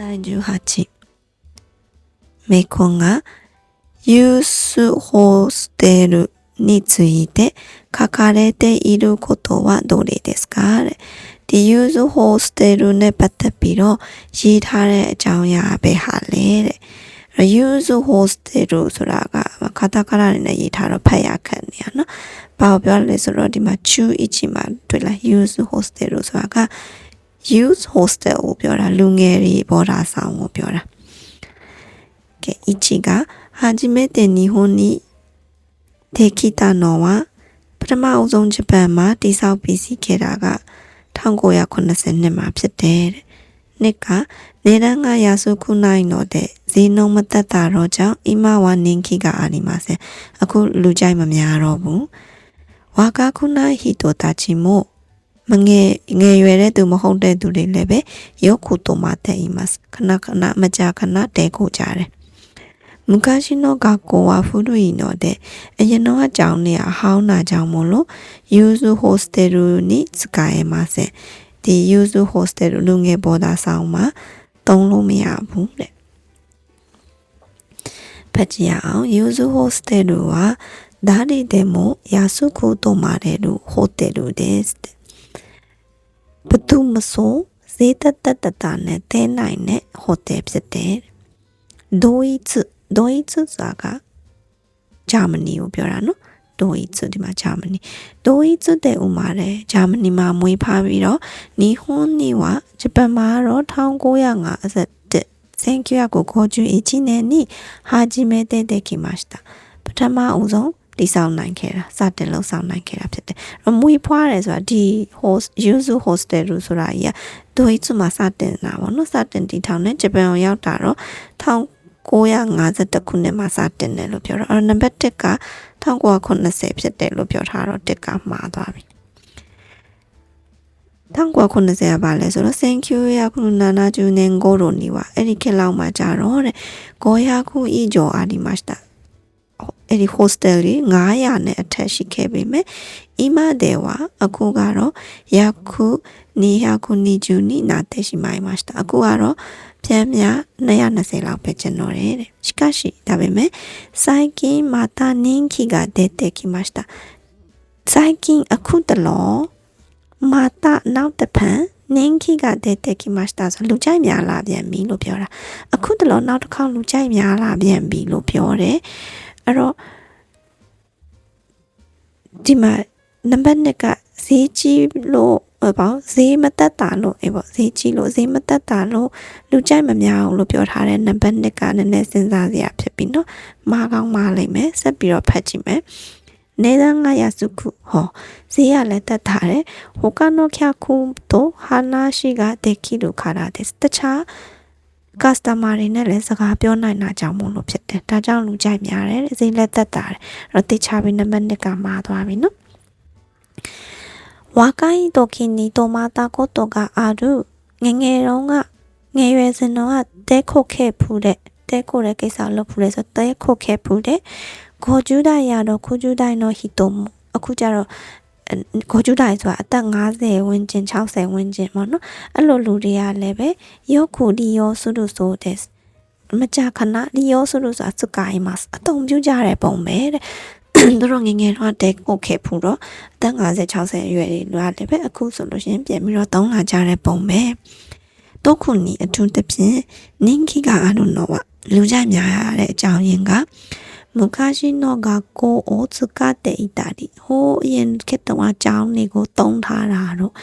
第18メコンがユースホーステルについて書かれていることはどれですか？デユースホーステルねパタピロシータレジャオヤベハレレ。ユースホーステルそらがカタカラリネイタロパヤカンニアナパオビョレスロディマチュイチマトゥラユースホーステルそらが、use hostel ကိုပြောတာလူငယ်တွေဘောဓာဆောင်ကိုပြောတာကဲ ichi ကဟာဂျီမေတေနီဟိုနီဒေခိတာနော်ဝပထမအဦးဆုံးဂျပန်မှာတိဆောက်ပြီးစီခဲ့တာက1980နှစ်မှာဖြစ်တယ်တဲ့နှစ်ကနေရန်ကရာစုခုနိုင်တော့တဲ့ဈေးနှုန်းမသက်တာတော့ကြောင့်အီမဝနင်ခိကအာနီမဆန်အခုလူကြိုက်မများတော့ဘူးဝါကာခုနိုင်ဟီတိုတာချီ မို့မငယ်ငယ်ရွယ်တဲ့သူမဟုတ်တဲ့သူတွေလည်းပဲရုပ်ခုတိုမတဲ့ いますခဏခဏမကြာခဏတဲကိုကြတယ်昔の学校は古いのでအရင်တော့အကြောင်းနေအဟောင်းတာကြောင့်မို့လို့ use hostel に使えませんဒီ use hostel လူငယ်ဘော်ဒါဆောင်မှာသုံးလို့မရဘူးတဲ့ဖတ်ကြည့်အောင် use hostel は誰でも安く泊まれるホテルですတဲ့ ဘသူမဆိုဈေးတက်တက်တတနဲ့တဲနိုင်တဲ့ဟိုတယ်ဖြစ်တယ်ဒိုイツဒိုイツဆိုတာကဂျာမနီကိုပြောတာနော်ဒိုイツဒီမှာဂျာမနီဒိုイツတဲ့ဥမာတဲ့ဂျာမနီမှာမွေးဖားပြီးတော့နီဟွန်နီဝဂျပန်မှာတော့1951 1951年に始めてできましたပထမအဦးဆုံး တိဆောင်နိုင်ခဲ့တာစတင်လှုပ်ဆောင်နိုင်ခဲ့တာဖြစ်တယ်။အဲ့မွေဖွားတယ်ဆိုတာဒီ host yuzu hostel လို့ဆိုတာကြီးကဒိုဟိချုမှာစတင်တာပေါ့နော်စတင်တည်ထောင်တဲ့ဂျပန်ကိုရောက်တာတော့1951ခုနှစ်မှာစတင်တယ်လို့ပြောတော့အဲ့နံပါတ်1က1980ဖြစ်တယ်လို့ပြောထားတော့1ကမှားသွားပြီ။1990ကပါလဲဆိုတော့ thank you ရခုနာနာဂျူနင်ဂိုရိုနီဝါအဲ့ဒီခေတ်လောက်မှာကြာတော့တဲ့ဂောယာခုအီဂျောအာဒီမတ်တာ အဲ့ဒီ hostel တွေ900နဲ့အထက်ရှိခဲ့ပေမဲ့今ではအခုကတော့約220になってしまいましたအခုကတော့ပြန်များ220လောက်ပဲကျန်တော့တယ်တဲ့しかしဒါပေမဲ့最近また人気が出てきました最近အခုတလောまたနောက်တစ်ဖန်人気が出てきましたဆိုလူကြိုက်များလာပြန်ပြီလို့ပြောတာအခုတလောနောက်တစ်ခေါက်လူကြိုက်များလာပြန်ပြီလို့ပြောတယ် အဲ့တော့ဒီမှာနံပါတ်1ကဈေးကြီးလို့ပေါ့ဈေးမတက်တာလို့အေးပေါ့ဈေးကြီးလို့ဈေးမတက်တာလို့လူကြိုက်မများအောင်လို့ပြောထားတဲ့နံပါတ်1ကနည်းနည်းစဉ်းစားစရာဖြစ်ပြီးနော်မာကောင်းမာလိမ့်မယ်ဆက်ပြီးတော့ဖတ်ကြည့်မယ်နေဒန်ငါရစုခုဟောဈေးရလည်းတက်ထားတယ်ဟိုကနောခ ्या ခုတို့ဟာနာရှိကဒေခိလိုခါတာတဲ့တခြား customer တွေနဲ့လည်းစကားပြောနိုင်တာကြောင့်မို့လို့ဖြစ်တယ်ဒါကြောင့်လူကြိုက်များတယ်ဈေးလည်းတက်တာတယ်အဲ့တော့တေချာပြီးနံပါတ်1ကမှာသွားပြီနော်若い時に泊まったことがあるငငယ်တုန်းကငယ်ရွယ်စဉ်တုန်းကတဲခုတ်ခဲ့ဖူးတဲ့တဲခုတ်တဲ့ကိစ္စလုပ်ဖူးတဲ့ဆိုတဲခုတ်ခဲ့ဖူးတဲ့ゴジュダイやろゴジュダイの人もအခုကြတော့ ဂိုဂျူဒိုင်ဆိုတာအသက်50ဝန်းကျင်60ဝန်းကျင်ပေါ့နော်အဲ့လိုလူတွေကလည်းပဲယောခုလီယောဆုရုဆိုတဲ့မကြခဏလီယောဆုရုဆိုတာစကိုင်းမတ်အတုံပြကြတဲ့ပုံပဲတဲ့သူတို့ငငယ်တော့တက်ကိုခဲ့ဖူးတော့အသက်50 60အရွယ်တွေလူကလည်းပဲအခုဆိုလို့ရှိရင်ပြန်ပြီးတော့သုံးလာကြတဲ့ပုံပဲတော့ခုနီအထူးသဖြင့်နင်းခိကအရုနောဝလူကြိုက်များရတဲ့အကြောင်းရင်းက 昔の学校を使っていたり、ဟိုးအရင်ခေတ်တုန်းကကျောင်းတွေကိုတုံးထားတာတော့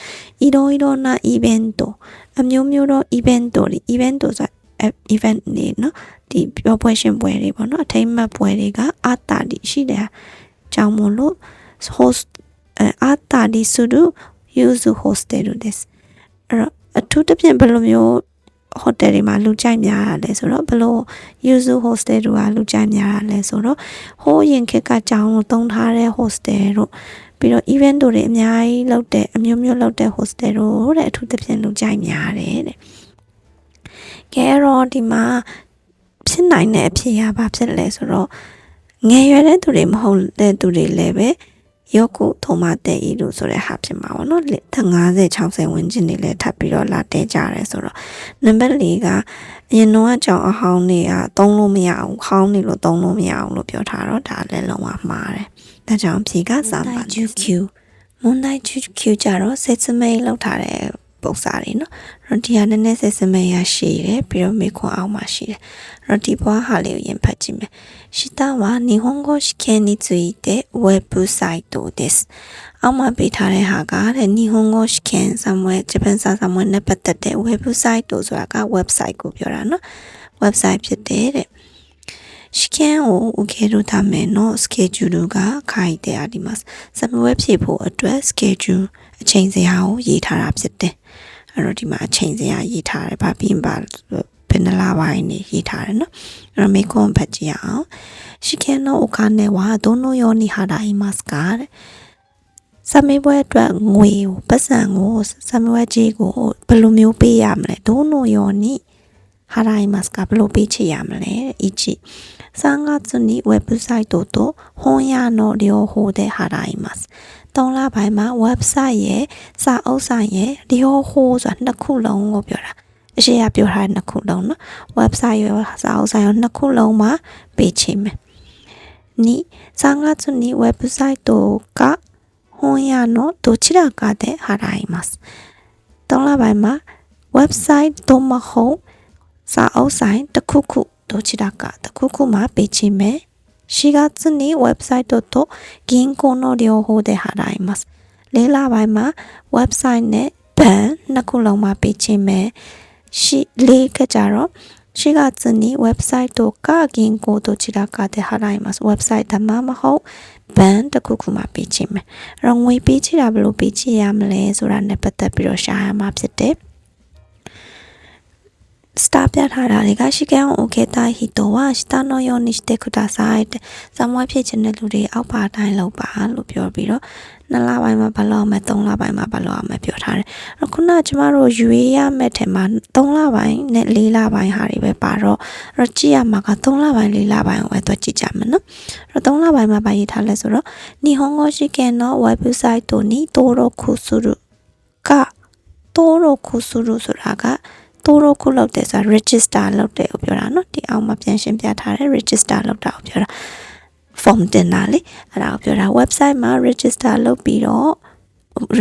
いろいろなイベントအမျိုးမျိုးသော event တွေ event ဆိုတာ event နေเนาะဒီပြောပွဲရှင်ပွဲတွေပေါ့နော်အထိမ်းအမှတ်ပွဲတွေကအာတာဒီရှိတယ်ကြောင့်မို့လို့ host အာတာဒီする use hostel ですအဲ့တော့အထူးသဖြင့်ဘယ်လိုမျိုး ဟိုတယ်တွေမှာလူကြိုက်များတာလဲဆိုတော့ဘလို့ use hostel တွေကလူကြိုက်များတာလဲဆိုတော့ဟိုးရင်ခေတ်ကကြောင်းကိုတုံးထားတဲ့ hostel တို့ပြီးတော့ event တွေအများကြီးလုပ်တဲ့အမျိုးမျိုးလုပ်တဲ့ hostel တို့တဲ့အထူးသဖြင့်လူကြိုက်များတယ်တဲ့ကဲတော့ဒီမှာဖြစ်နိုင်တဲ့အဖြစ်ရပါဖြစ်လဲဆိုတော့ငယ်ရွယ်တဲ့သူတွေမဟုတ်တဲ့သူတွေလည်းပဲ ယောကုထုံမတဲ့ဤလို့ဆိုတဲ့ဟာဖြစ်မှာပေါ့နော်50 60ဝန်းကျင်နေလဲထပ်ပြီးတော့လာတဲကြရဲဆိုတော့နံပါတ်၄ကအရင်တော့အကြောင်းအဟောင်းတွေကသုံးလို့မရအောင်ဟောင်းနေလို့သုံးလို့မရအောင်လို့ပြောထားတော့ဒါလည်းလုံးဝမှားတယ်ဒါကြောင့်ဖြေကစာပါ QQ မွန်တိုင်း QQ ကြတော့စစ်စမိတ်လောက်ထားတဲ့ ပုံစံတွေနော်ရောဒီဟာနည်းနည်းစစ်စမိတ်ရရှိတယ်ပြီးတော့မေခွန်အောင်မှရှိတယ်ရောဒီဘွားဟာလေးကိုရင်ဖတ်ကြည့်မယ်下は日本語試験についてウェブサイトですအောက်မှာပေးထားတဲ့ဟာကတဲ့日本語試験 somewhere ဂျပန်စာ somewhere နဲ့ပတ်သက်တဲ့ website တို့ဆိုတာက website ကိုပြောတာနော် website ဖြစ်တယ်တဲ့試験を受けるためのスケジュールが書いてあります。サムウェブဖြည့်ဖို့အတွက် schedule အချိန်စရာကိုရေးထားတာဖြစ်တယ်။ အဲ့တော့ဒီမှာအချိန်စရာရေးထားတယ်။ဘာပြင်ပါဘယ်နှလပိုင်းနေရေးထားတယ်နော်။အဲ့တော့မေကွန်ဖတ်ကြည့်အောင်။試験のお金はどのように払いますかတဲ့။စာမေးပွဲအတွက်ငွေကိုပတ်စံကိုစာမေးပွဲကြီးကိုဘယ်လိုမျိုးပေးရမလဲ။どのように払いますかဘယ်လိုပေးချင်ရမလဲ။1 3月にウェブサイトと本屋の両方で払います。 3လပိုင်းမှာ website ရဲ့စာအုပ်ဆိုင်ရဲ့両方ဆိုတာနှစ်ခုလုံးကိုပြောတာအရှိရပြောထားတဲ့နှစ်ခုလုံးနော် website ရောစာအုပ်ဆိုင်ရောနှစ်ခုလုံးမှာပေးချင်မယ်2 3月にウェブサイトが本屋のどちらかで払います3လပိုင်းမှာ website သို့မဟုတ်စာအုပ်ဆိုင်တစ်ခုခုどちらかတစ်ခုခုမှာပေးချင်မယ် 4月にウェブサイトと銀行の両方で払います。レラバイマ、ウェブサイトね、ペン、ナクロマピチメ、し、リーケジャロ、4月にウェブサイトか銀行どちらかで払います。ウェブサイトままほ、ペン、タククマピチメ。ロンウィピチラブルピチヤムレ、ソラネパタピロシャヤマプセテ。star ပြထားတာတွေကရှိကဲအောင်โอเคတာဟီတိုဝါစတာနိုယောနိစတေကူတာဆိုင်ဆမ်မွေးဖြစ်ခြင်းတဲ့လူတွေအောက်ပါတိုင်းလောက်ပါလို့ပြောပြီးတော့နှစ်လပိုင်းမှာဘလောက်အောင်မယ်သုံးလပိုင်းမှာဘလောက်အောင်မယ်ပြောထားတယ်။ခုနကကျမတို့ရွေးရမဲ့ထင်မှာသုံးလပိုင်းနဲ့လေးလပိုင်းဟာတွေပဲပါတော့အဲ့ကြည့်ရမှာကသုံးလပိုင်းလေးလပိုင်းကိုပဲတွက်ကြည့်ကြမယ်နော်။အဲ့သုံးလပိုင်းမှာပါရေးထားလဲဆိုတော့နီဟွန်ဂိုရှိကန်နော် website တို့နီတိုရိုခုဆူရုကတိုရိုခုဆူရုဆိုတာက တိုးရိုခုလုပ်တယ်ဆိုတာ register လုပ်တယ်ကိုပြောတာเนาะဒီအောင်မှာပြန်ရှင်းပြထားတယ် register လုပ်တာကိုပြောတာ form တင်တာလေအဲ့ဒါကိုပြောတာ website မှာ register လုပ်ပြီးတော့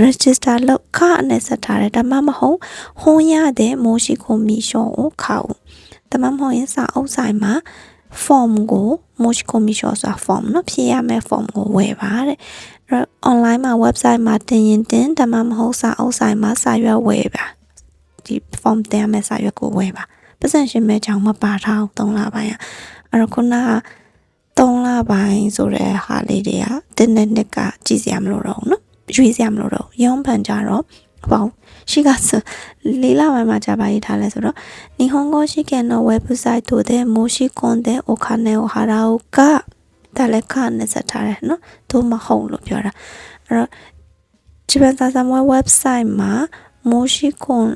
register လုပ်ခနဲ့ဆက်ထားတယ်ဒါမှမဟုတ်ဟွန်ရတဲ့မိုးရှိကိုမီရှောကိုခောက်ဒါမှမဟုတ်ရင်စာအုပ်ဆိုင်မှာ form ကို mosh commission ဆိုတာ form เนาะဖြည့်ရမယ့် form ကိုဝယ်ပါတဲ့အဲ့ online မှာ website မှာတင်ရင်တင်ဒါမှမဟုတ်စာအုပ်ဆိုင်မှာစာရွက်ဝယ်ပါ ဒီ form တင်ရမယ့်စာရွက်ကိုဝယ်ပါပတ်စံရှင်မဲ့ကြောင့်မပါထားအောင်3လပိုင်းอ่ะအဲ့တော့ခုနက3လပိုင်းဆိုတဲ့ဟာလေးတွေကတင်းနဲ့နှစ်ကကြည့်စရာမလိုတော့ဘူးเนาะရွေးစရာမလိုတော့ရုံးပန်ကြတော့ပေါ့ရှိကစလေးလပိုင်းမှာကြာပါရေးထားလဲဆိုတော့日本語試験のウェブサイトで申し込んでお金を払うか誰かနဲ့ဆက်ထားတယ်နော်သို့မဟုတ်လို့ပြောတာအဲ့တော့ဂျပန်စာစာမွေး website မှာ မိုးရှိခွန်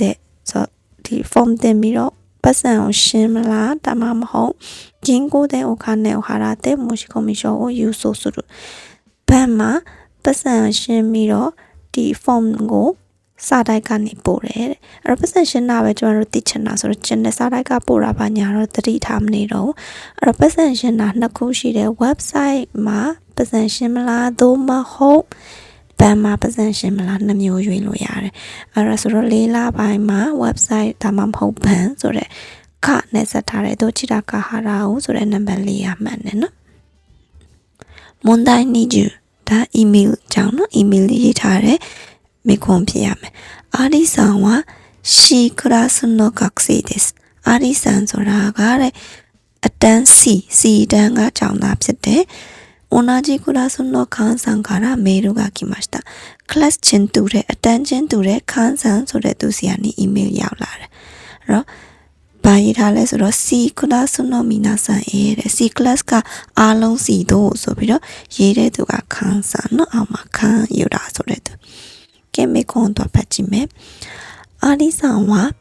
တဲ့ဆိုဒီ form တင်ပြီးတော့ပတ်စံကိုရှင်းမလားတမမဟုတ်ဂျင်းကိုတဲ့အခါနဲ့ဟာရတဲ့မိုးရှိခွန်မီရှောကိုယူဆိုဆိုလို့ဘတ်မှာပတ်စံရှင်းပြီးတော့ဒီ form ကိုစာတိုက်ကနေပို့တယ်တဲ့အဲ့တော့ပတ်စံရှင်းတာပဲကျွန်တော်တို့သိချင်တာဆိုတော့ကျင်တဲ့စာတိုက်ကပို့တာပါညာတော့တတိထားမနေတော့အဲ့တော့ပတ်စံရှင်းတာနှစ်ခုရှိတယ် website မှာပတ်စံရှင်းမလားသို့မဟုတ် ပန်းမပဇန်ရှင်မလားနှမျိုးရွေးလို့ရတယ်အဲ့ဒါဆိုတော့လေးလပိုင်းမှာ website ဒါမှမဟုတ်ဘန်ဆိုတဲ့ခနဲ့ဆက်ထားတဲ့ဒိုချီတာကာဟာရာကိုဆိုတဲ့နံပါတ်လေးရမှတ်နေနော်မွန်တိုင်းနီဂျူဒါ email ကြောင့်နော် email လေးရေးထားတယ်မိခွန်ဖြစ်ရမယ်အာရီဆန်ဝါရှီကရာစနိုကက်စီဒစ်အာရီဆန်ဆိုတာကတဲ့အတန်းစီစီတန်းကကြောင်သားဖြစ်တယ်။ 同じクラスの菅さんからメールが来ました。クラスチェントゥレ、アタンチェントゥレ、菅さん、それとシアにイメールやられ。バイラレスロ C クラスの皆さん A で C クラスがアロン C どうぞびろ A レドがカンさんのアマカンユラそれと。ケメコンとパチメ。アリさんは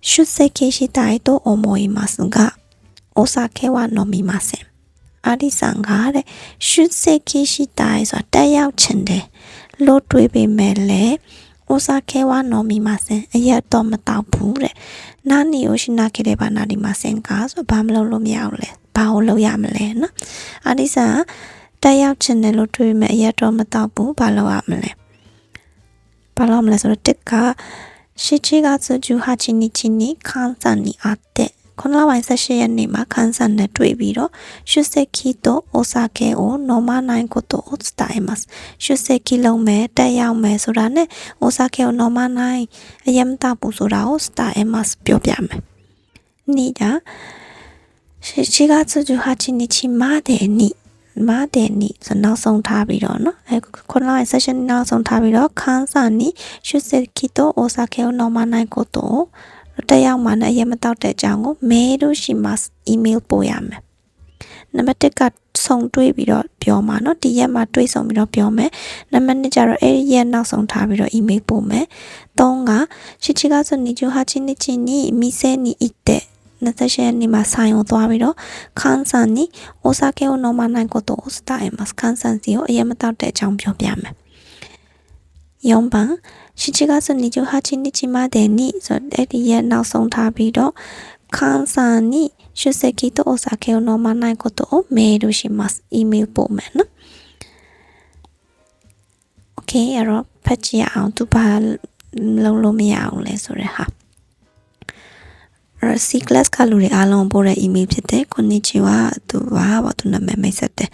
出席したいと思いますが、お酒は飲みません。 အာဒီဆန်ကတဲ့ရှုစိတ်ခိရှိတိုင်ဆိုတာတက်ရောက်ချင်တယ်လို့တွေးပေမဲ့လေအိုဆာခဲဝါနော်မီမစင်အရက်တော့မတော့ဘူးတဲ့နာနီယိုရှိနာခဲ့တဲ့ဘာနာဒီမစင်ကဆိုဘာမလုပ်လို့မရဘူးလေဘာလို့လုပ်ရမလဲနော်အာဒီဆန်တက်ရောက်ချင်တယ်လို့တွေးမဲ့အရက်တော့မတော့ဘူးဘာလုပ်ရမလဲဘာလုပ်မလဲဆိုတော့တစ်ကရှစ်ချီကစဂျူဟာချီနီချီနီခန်းစန်နီအတဲ့ ခုနလပိုင်း18ရက်နေ့မှာခန်းဆန်နဲ့တွေ့ပြီးတော့ရှုစက်ခီတိုအိုဆာကေကိုနော်မနိုင်ကိုတိုအိုစတိုင်မတ်ရှုစက်ခီလုံးမဲ့တက်ရောက်မယ်ဆိုတာနဲ့အိုဆာကေကိုနော်မနိုင်အယမ်တာပူဆိုတာကိုစတိုင်မတ်ပြောပြမယ်။နေ့က7月18日までにမတဲ့နီဆိုနောက်ဆုံးထားပြီးတော့เนาะအဲခုနက session နောက်ဆုံးထားပြီးတော့ခန်းစာနီရှုစစ်ကီတိုအိုဆာကေကိုနော်မနိုင်ကိုတို တက်ရောက်မှလည်းအရင်မတော့တဲ့အကြောင်းကိုမေးလို့ရှိမှ email ပို့ရမယ်နံပါတ်1ကဆုံတွေးပြီးတော့ပြောမှာเนาะဒီရက်မှာတွေးဆုံပြီးတော့ပြောမယ်နံပါတ်2ကျတော့အဲ့ဒီရက်နောက်ဆုံးထားပြီးတော့ email ပို့မယ်3ကရှိချီကဆိုနေချိုဟာချင်းနေချင်းနီမီဆဲနီအစ်တဲ့28ရက်နေ့မှာဆိုင်ကိုသွားပြီးတော့ခန်းဆန်နီအိုဆာကေကိုနော်မနိုင်ကိုတော့စတာအမတ်ခန်းဆန်စီကိုအရင်မတော့တဲ့အကြောင်းပြောပြမယ် 4番7月28日までにဆိုတဲ့ဒီရက်နောက်ဆုံးထားပြီးတော့ခန်းဆန်နီရှုစကီとお酒を飲まないことをメールします。E メールပို့မယ်နော် Okay အဲ့တော့ဖတ်ကြည့်အောင်သူဘာလုံးလို့မရအောင်လဲဆိုတဲ့ဟာ C class ကလူတွေအားလုံးပို့တဲ့ email ဖြစ်တဲ့こんにちはသူပါပေါ့သူနာမည်မိတ်ဆက်တယ်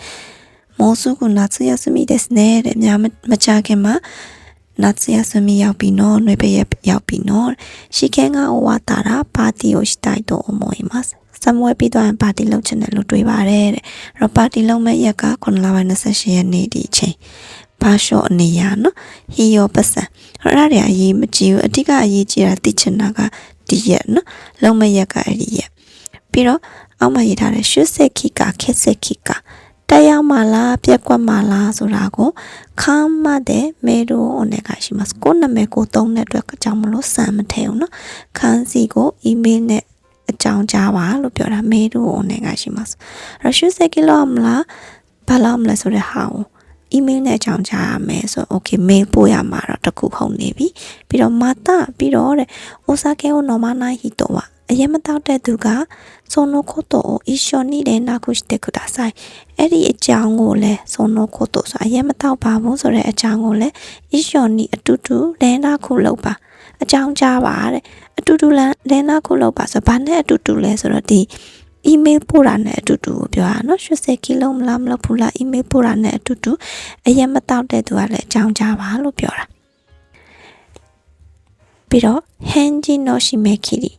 もうすぐ夏休みですねတဲ့များမကြခင်မှာ လတ်စရစမီရောက်ပြီနော်နှွေပရဲ့ရောက်ပြီနော်ရှိခဲငါဝါတာတာပါတီကိုရှိတိုက်တော့အမွေမှာစမွေပြီးတော့ပါတီလုပ်ချင်တယ်လို့တွေးပါတယ်တဲ့ရောပါတီလုပ်မဲ့ရက်က9လပိုင်း28ရက်နေ့ဒီအချိန်ဘာလျှော့အနေရနော်ဟီယောပစံဟောရတဲ့အရေးမကြည့်ဘူးအတိကအရေးကြီးတာသိချင်တာကဒီရက်နော်လုပ်မဲ့ရက်ကအဲ့ဒီရက်ပြီးတော့အောက်မှာရေးထားတဲ့ရှုစစ်ခိကခက်စစ်ခိက တက်ရောက်မှလားပြက်ကွက်မှလားဆိုတာကိုခမ်းမတဲ့မေရိုအွန်နဲ့ကရှိますကိုနာမည်ကိုသုံးတဲ့အတွက်ကြောင့်မလို့စံမထဲဘူးเนาะခန်းစီကိုအီးမေးလ်နဲ့အကြောင်းကြားပါလို့ပြောတာမေရိုအွန်နဲ့ကရှိますရရှုစက်ကီလောမလားဘာလို့မလဲဆိုတဲ့ဟာကို email နဲ့အကြောင်းကြားရမယ်ဆို okay mail ပို့ရမှာတော့တခုဟုတ်နေပြီပြီးတော့မာတာပြီးတော့တဲ့ osake o nomanai hito wa အရင်မတော့တဲ့သူကဆိုနိုခိုတိုကိုအီရှော်နီတဲ့နာခုရှိတဲ့ကုဒါဆိုင်အဲ့ဒီအကြောင်းကိုလည်းဆိုနိုခိုတိုဆိုအရင်မတော့ပါဘူးဆိုတဲ့အကြောင်းကိုလည်းအီရှော်နီအတူတူလဲနာခုလောက်ပါအကြောင်းကြားပါတဲ့အတူတူလဲနာခုလောက်ပါဆိုဘာနဲ့အတူတူလဲဆိုတော့ဒီ email ပို့တာနဲ့အတူတူကိုပြောတာနော်80ကီလိုမလားမလားဘူးလား email ပို့တာနဲ့အတူတူအရင်မတော့တဲ့သူကလည်းအကြောင်းကြားပါလို့ပြောတာပြီးတော့ hanji no shimekiri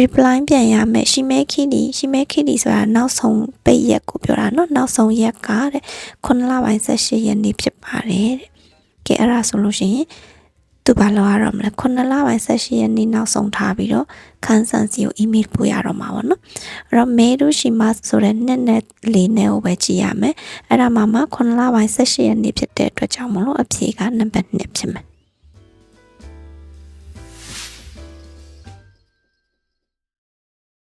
reply ပြန်ရမယ် shimekiri shimekiri ဆိုတာနောက်ဆုံးပိတ်ရက်ကိုပြောတာနော်နောက်ဆုံးရက်ကတဲ့9လပိုင်း18ရက်နေ့ဖြစ်ပါတယ်တဲ့ကဲအဲ့ဒါဆိုလို့ရှိရင်သူဘာလုပ်ရတော့မလဲ9လပိုင်း18ရက်နေ့နောက်ဆုံးထားပြီးတော့ခန်းဆန်စီကို email ပို့ရတော့မှာပေါ့နော်အဲ့တော့ mail ရှိမှဆိုတဲ့နှစ်နဲ့လေးနဲ့ကိုပဲကြည့်ရမယ်အဲ့ဒါမှမှ9လပိုင်း18ရက်နေ့ဖြစ်တဲ့အတွက်ကြောင့်မလို့အဖြေကနံပါတ်1ဖြစ်မယ်